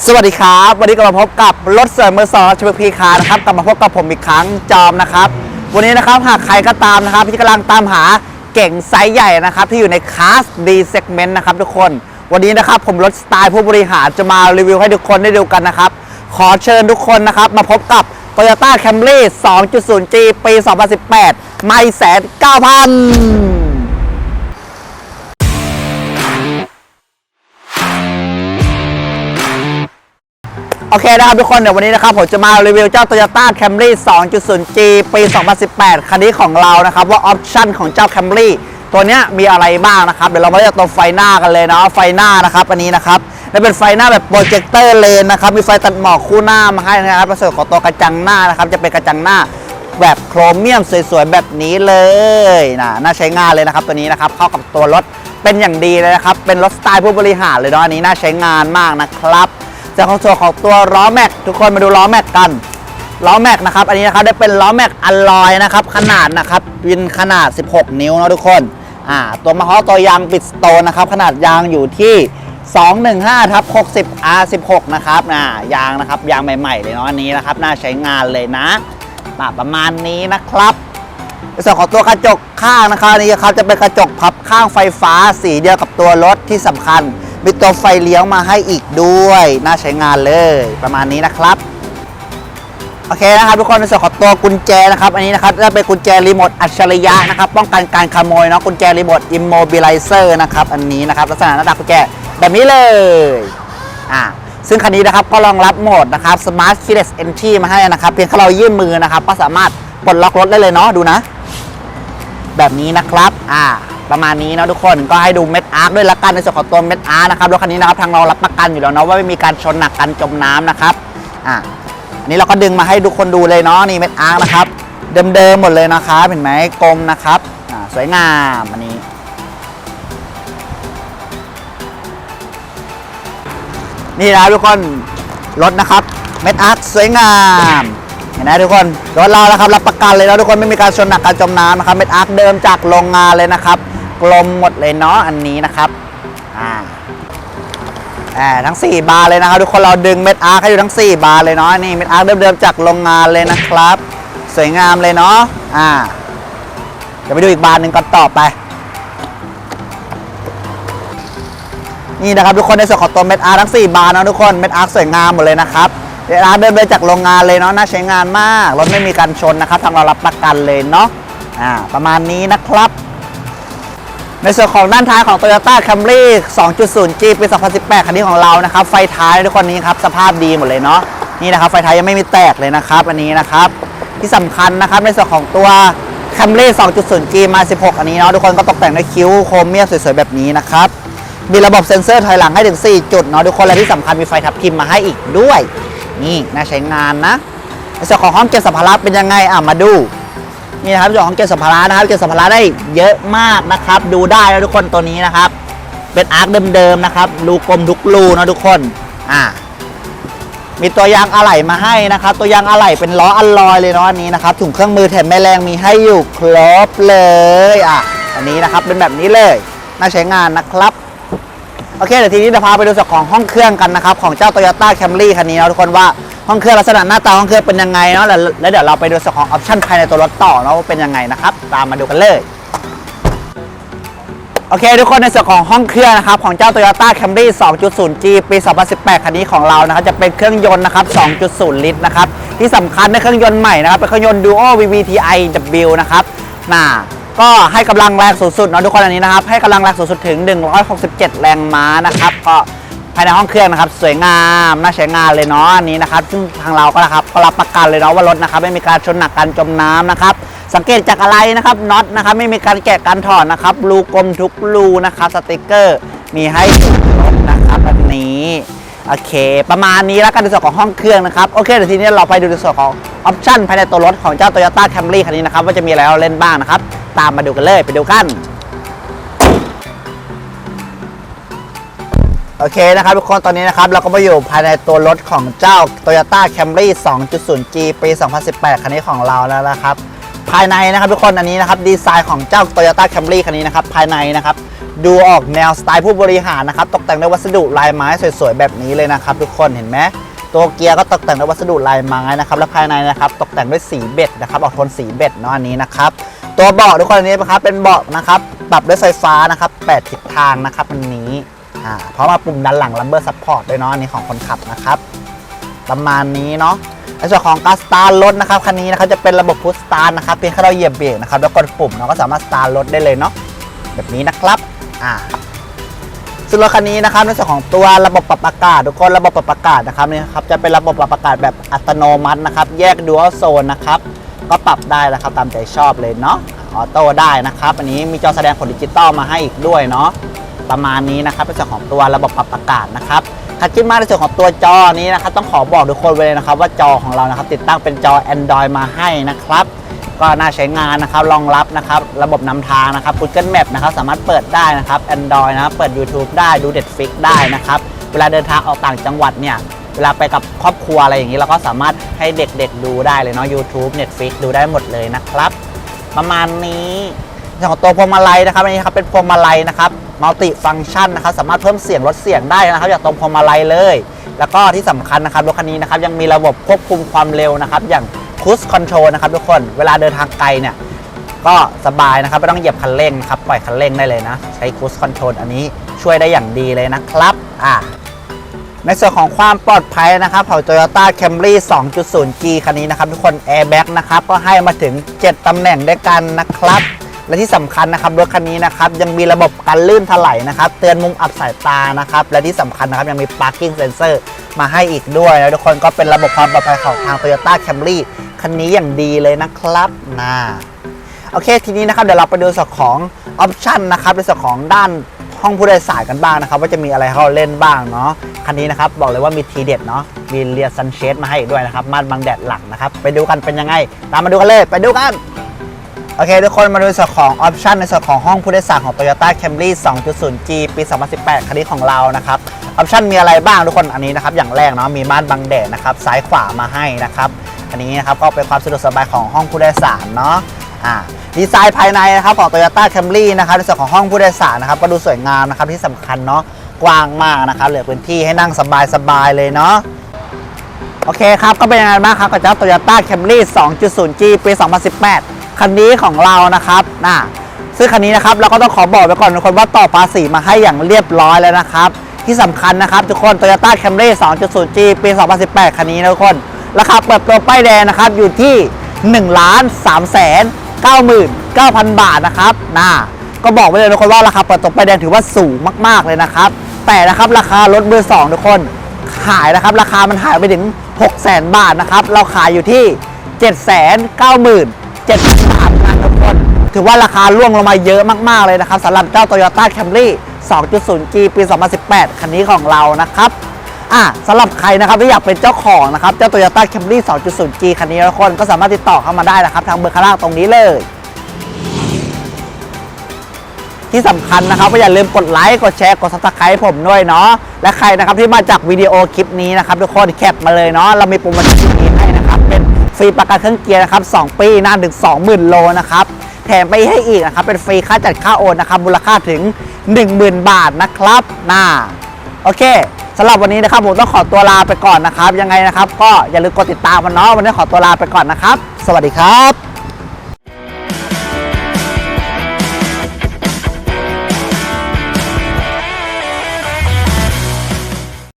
สวัสดีครับ วันนี้กลับมาพบกับรถเสริมมือสองชมพีคาร์นะครับกลับมาพบกับผมอีกครั้งจอมนะครับ วันนี้นะครับหากใครก็ตามนะครับที่กำลังตามหาเก่งไซส์ใหญ่นะครับ ที่อยู่ในคลาส D segment นะครับทุกคน วันนี้นะครับผมรถสไตล์ผู้บริหารจะมารีวิวให้ทุกคนได้ดูกันนะครับ ขอเชิญทุกคนนะครับ มาพบกับ Toyota Camry 2.0G ปี 2018 ไม่แสนเก้าพัน โอเคนะครับทุกคนเดี๋ยววันนี้นะครับผมจะมารีวิวเจ้า Toyota Camry 2.0G ปี 2018 คันนี้ของเรานะครับ ว่าออปชั่นของเจ้า Camry ตัวเนี้ยมีอะไรบ้างนะครับ เดี๋ยวเรามาเลือกตัวไฟหน้ากันเลยเนาะไฟหน้านะครับอันนี้นะครับและเป็นไฟหน้าแบบโปรเจคเตอร์เลนนะครับมีไฟตัดหมอกคู่หน้ามาให้นะครับในส่วนของตัวกระจังหน้านะครับจะเป็นกระจังหน้าแบบโครเมียมสวยๆแบบนี้เลยนะน่าใช้งานเลยนะครับตัวนี้นะครับเข้ากับตัวรถเป็นอย่างดีเลยนะครับเป็นรถสไตล์ผู้บริหารเลยเนาะอันนี้น่าใช้งานมากนะครับ จากของส่วนของตัวล้อแม็กทุกคนมาดูล้อแม็กกันล้อแม็กนะครับอันนี้นะครับได้เป็นล้อแม็กอลลอยนะครับขนาดนะครับเป็นขนาด 16 นิ้วนะทุกคนอ่าตัวมาฮอตัวยางปิดสโตนนะครับขนาดยางอยู่ที่ 215ทับ60 R16 นะครับนะยางนะครับยางใหม่ๆเลยเนาะอันนี้นะครับน่าใช้งานเลยนะประมาณนี้นะครับส่วนของตัวกระจกข้างนะครับอันนี้ครับจะเป็นกระจกพับข้างไฟฟ้าสีเดียวกับตัวรถที่สำคัญ มีตัวไฟเลี้ยวมาให้อีกด้วย น่าใช้งานเลยประมาณนี้นะครับ โอเคนะครับทุกคนในส่วนของตัวกุญแจนะครับ อันนี้นะครับจะเป็นกุญแจรีโมทอัจฉริยะนะครับ ป้องกันการขโมยเนาะกุญแจรีโมทอิมโมบิลิเซอร์นะครับ อันนี้นะครับลักษณะหน้าตากุญแจแบบนี้เลยอ่าซึ่งคันนี้นะครับก็รองรับโหมดนะครับ Smart Keyless Entry มาให้นะครับ เพียงแค่เรายื่นมือนะครับ ก็สามารถปลดล็อกรถได้เลยเนาะดูนะ แบบนี้นะครับ อ่า ประมาณนี้นะทุกคนก็ให้ดูเม็ด อาร์คด้วยละกันในส่วนของตัวเม็ดอาร์นะครับรถคันนี้นะครับทางเรารับประกันอยู่แล้วเนาะว่าไม่มีการชนหนักกันจมน้ำนะครับอ่าอันนี้เราก็ดึงมาให้ทุกคนดูเลยเนาะนี่เม็ดอาร์คนะครับเดิมๆหมดเลยนะครับเห็นไหมกลมนะครับอ่าสวยงามอันนี้นี่นะทุกคนรถนะครับเม็ดอาร์คสวยงามเห็นไหมทุกคนรถเรานะครับรับประกันเลยนะทุกคนไม่มีการชนหนักการจมน้ำนะครับเม็ดอาร์คเดิมจากโรงงานเลยนะครับ กลมหมดเลยเนาะอันนี้นะครับอ่าอ่าทั้ง 4 บาร์เลยนะครับทุกคนเราดึงเม็ดอาร์คให้ดูทั้ง 4 บาร์เลยเนาะนี่เม็ดอาร์คเดิมๆจากโรงงานเลยนะครับ สวยงามเลยเนาะอ่าเดี๋ยวไปดูอีกบาร์หนึ่งก่อนต่อไป นี่นะครับทุกคนในส่วนของตัวเม็ดอาร์ทั้ง 4 บาร์นะทุกคนเม็ดอาร์สวยงามหมดเลยนะครับเม็ดอาร์เดินไปจากโรงงานเลยเนาะน่าใช้งานมากรถไม่มีการชนนะครับทางเรารับประกันเลยเนาะอ่าประมาณนี้นะครับ ในส่วนของด้านท้ายของ Toyota Camry 2.0G ปี 2018 คันนี้ของเรานะครับ ไฟท้ายทุกคนนี้ครับ สภาพดีหมดเลยเนาะ นี่นะครับ ไฟท้ายยังไม่มีแตกเลยนะครับ อันนี้นะครับ ที่สำคัญนะครับ ในส่วนของตัว Camry 2.0G มา 16 อันนี้เนาะ ทุกคนก็ตกแต่งด้วยคิ้วโครเมียมสวยๆ แบบนี้นะครับ มีระบบเซ็นเซอร์ถอยหลังให้ถึง 4 จุดเนาะ ทุกคน และที่สำคัญมีไฟทับทิมมาให้อีกด้วย นี่น่าใช้งานนะ ในส่วนของห้องเก็บสัมภาระเป็นยังไง อะ มาดู นี่นะครับในส่วนของเก็บสัมภาระนะครับเก็บสัมภาระได้เยอะมากนะครับ ดูได้นะทุกคนตัวนี้นะครับ เป็นอาร์คเดิมๆนะครับรูกลมทุกรูนะทุกคนอ่ามีตัวยางอะไหล่มาให้นะครับ ตัวยางอะไหล่เป็นล้ออัลลอยเลยเนาะอันนี้นะครับถุงเครื่องมือแถมแม่แรงมีให้อยู่ครบเลยอะอันนี้นะครับเป็นแบบนี้เลยน่าใช้งานนะครับโอเคเดี๋ยวทีนี้จะพาไปดูส่วนของห้องเครื่องกันนะครับ ของเจ้า Toyota Camry คันนี้นะทุกคนว่า ห้องเครื่องลักษณะหน้าตาห้องเครื่องเป็นยังไงเนาะแล้วแล้วเดี๋ยวเราไปดูส่วนของออปชั่นภายในตัวรถต่อเนาะว่าเป็นยังไงนะครับตามมาดูกันเลยโอเคทุกคนในส่วนของห้องเครื่องนะครับของเจ้า Toyota Camry 2.0G ปี 2018 คันนี้ของเรานะครับจะเป็นเครื่องยนต์นะครับ 2.0 ลิตรนะครับที่สำคัญในเครื่องยนต์ใหม่นะครับเป็นเครื่องยนต์ Duo VVTi W นะครับน่าก็ให้กำลังแรงสูงสุดเนาะทุกคนอันนี้นะครับให้กำลังแรงสูงสุดถึง 167 แรงม้านะครับก็ ภายในห้องเครื่องนะครับ สวยงามน่าใช้งานเลยเนาะอันนี้นะครับซึ่งทางเราก็นะครับก็รับประกันเลยเนาะว่ารถนะครับไม่มีการชนหนักการจมน้ำนะครับสังเกตจากอะไรนะครับน็อตนะครับไม่มีการแกะการถอดนะครับรูกลมทุกรูนะครับสติกเกอร์ มีให้ทุกรถนะครับแบบนี้โอเค ประมาณนี้แล้วกันในส่วนของห้องเครื่องนะครับโอเคเดี๋ยวทีนี้เราไปดูในส่วนของออปชั่นภายในตัวรถของเจ้า Toyota Camry คันนี้นะครับว่าจะมีอะไรเราเล่นบ้างนะครับตามมาดูกันเลยไปดูกัน โอเคนะครับทุกคนตอนนี้นะครับเราก็มาอยู่ภายในตัวรถของเจ้า Toyota Camry 2.0G ปี 2018 คันนี้ของเราแล้วนะครับ ภายในนะครับทุกคนอันนี้นะครับดีไซน์ของเจ้า Toyota Camry คันนี้นะครับภายในนะครับดูออกแนวสไตล์ผู้บริหารนะครับตกแต่งด้วยวัสดุลายไม้สวยๆแบบนี้เลยนะครับ ทุกคนเห็นไหมตัวเกียร์ก็ตกแต่งด้วยวัสดุลายไม้นะครับและภายในนะครับตกแต่งด้วยสีเบ็ดนะครับออกโทนสีเบ็ดเนาะอันนี้นะครับตัวเบาะทุกคนอันนี้นะครับเป็นเบาะนะครับปรับด้วยไฟฟ้านะครับ 8 ทิศทางนะครับอันนี้ อ่าเพราะมาปุ่มด้านหลัง Lumber Support ด้วยเนาะอันนี้ของคนขับนะครับ ประมาณนี้เนาะในส่วนของการสตาร์ทรถนะครับคันนี้นะครับจะเป็นระบบพุชสตาร์ทนะครับเพียงแค่เราเหยียบเบรกนะครับแล้วกดปุ่มเราก็สามารถสตาร์ทรถได้เลยเนาะแบบนี้นะครับอ่าซึ่งรถคันนี้นะครับในส่วนของตัวระบบปรับอากาศทุกคนระบบปรับอากาศนะครับนี่ครับจะเป็นระบบปรับอากาศแบบอัตโนมัตินะครับ แยกดูอัลโซนนะครับก็ปรับได้นะครับตามใจชอบเลยเนาะออโต้ได้นะครับ อันนี้มีจอแสดงผลดิจิตอลมาให้อีกด้วยเนาะ ประมาณนี้นะครับเป็นส่วนของตัวระบบปรับอากาศนะครับคัดขึ้นมาในส่วนของตัวจอนี้นะครับต้องขอบอกทุกคนไว้เลยนะครับ ว่าจอของเรานะครับติดตั้งเป็นจอ Android มาให้นะครับก็น่าใช้งานนะครับรองรับนะครับระบบนำทางนะครับ Google Map นะครับสามารถเปิดได้นะครับ Android นะครับเปิด YouTube ได้ดู Netflix ได้นะครับเวลาเดินทางออกต่างจังหวัดเนี่ยเวลาไปกับครอบครัวอะไรอย่างนี้เราก็สามารถให้เด็กๆดูได้เลยเนาะ YouTube Netflix ดูได้หมดเลยนะครับ ประมาณนี้ ส่วนของตัวพวงมาลัยนะครับอันนี้ครับเป็นพวงมาลัยนะครับมัลติฟังชันนะครับสามารถเพิ่มเสียงลดเสียงได้นะครับจากตรงพวงมาลัยเลย แล้วก็ที่สำคัญนะครับรถคันนี้นะครับยังมีระบบควบคุมความเร็วนะครับ อย่าง Cruise Control นะครับทุกคนเวลาเดินทางไกลเนี่ยก็สบายนะครับไม่ต้องเหยียบคันเร่งนะครับปล่อยคันเร่งได้เลยนะ ใช้ Cruise Control อันนี้ช่วยได้อย่างดีเลยนะครับอ่าในส่วนของความปลอดภัยนะครับของ Toyota Camry 2.0G คันนี้นะครับทุกคน Airbag นะครับก็ให้มาถึง 7 ตำแหน่งด้วยกันนะครับ และที่สำคัญนะครับรถคันนี้นะครับยังมีระบบการลื่นถลายนะครับ เตือนมุมอับสายตานะครับ และที่สำคัญนะครับยังมี parking sensor มาให้อีกด้วยนะทุกคนก็เป็นระบบความปลอดภัยของทาง Toyota Camry คันนี้อย่างดีเลยนะครับนะโอเค ทีนี้นะครับเดี๋ยวเราไปดูส่วนของออปชันนะครับในส่วนของด้านห้องผู้โดยสารกันบ้างนะครับ ว่าจะมีอะไรให้เราเล่นบ้างเนาะคันนี้นะครับบอกเลยว่ามีทีเด็ดเนาะมีเรียซันเชดมาให้ด้วยนะครับม่านบังแดดหลังนะครับ ไปดูกันเป็นยังไง ตามมาดูกันเลย ไปดูกัน โอเค ทุกคนมาดูส่วนของออปชันในส่วนของห้องผู้โดยสารของ Toyota Camry 2.0G ปี 2018 คันนี้ของเรานะครับออปชันมีอะไรบ้างทุกคนอันนี้นะครับอย่างแรกเนาะมีม่านบังแดดนะครับซ้ายขวามาให้นะครับอันนี้นะครับก็เป็นความสะดวกสบายของห้องผู้โดยสารเนาะอ่าดีไซน์ภายในนะครับของ Toyota Camry นะครับในส่วนของห้องผู้โดยสารนะครับก็ดูสวยงามนะครับที่สำคัญเนาะกว้างมากนะครับเหลือพื้นที่ให้นั่งสบายๆเลยเนาะโอเคครับก็เป็นยังไงบ้างครับกับเจ้า Toyota Camry 2.0G ปี 2018 คันนี้ของเรานะครับนะซึ่งคันนี้นะครับเราก็ต้องขอบอกไปก่อนทุกคนว่าต่อภาษีมาให้อย่างเรียบร้อยแล้วนะครับ ที่สำคัญนะครับทุกคน Toyota Camry 2.0G ปี 2018 คันนี้นะทุกคน ราคาเปิดตัวป้ายแดงนะครับอยู่ที่1ล้าน3แสน9 9 0 0 บาทนะครับนะก็บอกไว้เลยทุกคนว่าราคาเปิดตัวป้ายแดงถือว่าสูงมากๆเลยนะครับ แต่นะครับราคารถมือสองทุกคนขายนะครับราคามันหายไปถึง 6 0 0 0 0 0 บาทนะครับ เราขายอยู่ที่ 7 9 7 0 0 0บาทนะทุกคน ถือว่าราคาร่วงลงมาเยอะมาก ๆ เลยนะครับสำหรับเจ้า Toyota Camry 2.0G ปี 2018 คันนี้ของเรานะครับอะสำหรับใครนะครับที่อยากเป็นเจ้าของนะครับเจ้า Toyota Camry 2.0G คันนี้ทุกคนก็สามารถติดต่อเข้ามาได้นะครับ ทางเบอร์ข้างล่างตรงนี้เลย ที่สำคัญนะครับก็อย่าลืมกดไลค์กดแชร์กด subscribe ผมด้วยเนาะและใครนะครับที่มาจากวิดีโอคลิปนี้นะครับทุกคนแคปมาเลยเนาะเรามีโปรโมชั่น รีประกันเครื่องเกียร์นะครับ2ปีนานถึง 20,000 โลนะครับแถมไปให้อีกนะครับเป็นฟรีค่าจัดค่าโอนนะครับมูลค่าถึง 10,000 บาทนะครับน่าโอเคสำหรับวันนี้นะครับผมต้องขอตัวลาไปก่อนนะครับ ยังไงนะครับ ก็อย่าลืมกดติดตามมันเนาะวันนี้ขอตัวลาไปก่อนนะครับ สวัสดีครับ